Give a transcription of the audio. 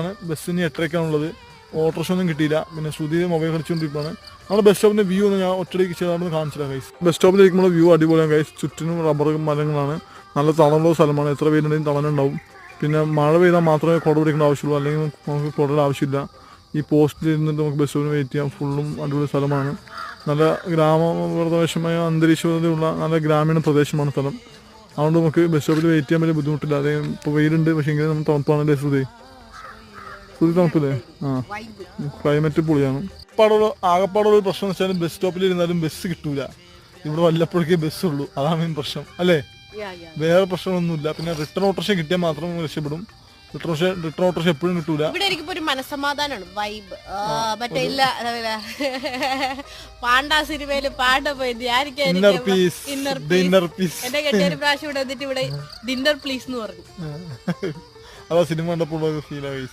ആണ്. ബസ്സിന് എട്ടരയ്ക്കാണുള്ളത് ഓട്ടോറിക്ഷ ഒന്നും കിട്ടിയില്ല. പിന്നെ ശ്രുതി മൊബൈൽ കളിച്ചുകൊണ്ടിരിക്കുകയാണ് നമ്മുടെ ബസ് സ്റ്റോപ്പിന്റെ വ്യൂ ഒന്ന് ഞാൻ ഒറ്റയ്ക്ക് ചെയ്താണെന്ന് കാണിച്ചില്ല കൈസ് ബസ് സ്റ്റോപ്പിലിരിക്കുമ്പോൾ വ്യൂ അടിപൊളിയാണ് കൈസ് ചുറ്റിനും റബ്ബർ മരങ്ങളാണ്. നല്ല തണലുള്ള സ്ഥലമാണ്. എത്ര പേരുണ്ടെങ്കിലും തണലുണ്ടാവും. പിന്നെ മഴ പെയ്താൽ മാത്രമേ കുട പിടിക്കേണ്ട ആവശ്യമുള്ളൂ. അല്ലെങ്കിൽ നമുക്ക് കുടയുടെ ആവശ്യമില്ല. ഈ പോസ്റ്റിൽ ഇരുന്നിട്ട് നമുക്ക് ബസ്സിന് വെയിറ്റ് ചെയ്യാം. ഫുള്ളും അടിപൊളി സ്ഥലമാണ്. നല്ല ഗ്രാമപ്രദേശമായ അന്തരീക്ഷമുള്ള നല്ല ഗ്രാമീണ പ്രദേശമാണ് സ്ഥലം. അതുകൊണ്ട് നമുക്ക് ബസ് സ്റ്റോപ്പിൽ വെയിറ്റ് ചെയ്യാൻ വലിയ ബുദ്ധിമുട്ടില്ല. അതേ ഇപ്പോൾ വെയിലുണ്ട്. പക്ഷേ എങ്കിലും നമ്മൾ തണുപ്പാണല്ലേ ശ്രുതി? ശ്രുതി തണുപ്പില്ലേ? ആ. ക്ലൈമറ്റ് പൊളിയാണ്. പാടുള്ള ആകെപ്പാടുള്ള ഒരു പ്രശ്നം വെച്ചാലും ബസ് സ്റ്റോപ്പിൽ ഇരുന്നാലും ബസ് കിട്ടൂല. ഇവിടെ വല്ലപ്പോഴേക്കേ ബസ് ഉള്ളൂ. അതാണ് മെയിൻ പ്രശ്നം. അല്ലേ? വേറെ പ്രശ്നമൊന്നുമില്ല പിന്നെ റിട്ടേൺ ഓട്ടോറിക്ഷ കിട്ടിയാൽ മാത്രം രക്ഷപ്പെടും. റിട്ടേൺ ഓട്ടോറിക്ഷ എപ്പോഴും കിട്ടൂല. ഇവിടെ എനിക്കിപ്പോ ഒരു മനസമാധാനമാണ് വൈബ് മറ്റേ ഇല്ല പാണ്ട സിനിമയിൽ പാണ്ട പോയി ഇന്നർ പീസ് ഡിന്നർ പീസ് എന്റെ കെട്ടിയൊരു പ്രാവശ്യം ഇവിടെ എന്നിട്ട് ഇവിടെ ഡിന്നർ പ്ലീസ് എന്ന് പറഞ്ഞു. അതാ സിനിമ കണ്ടപ്പോൾ ഫീൽ ആയി.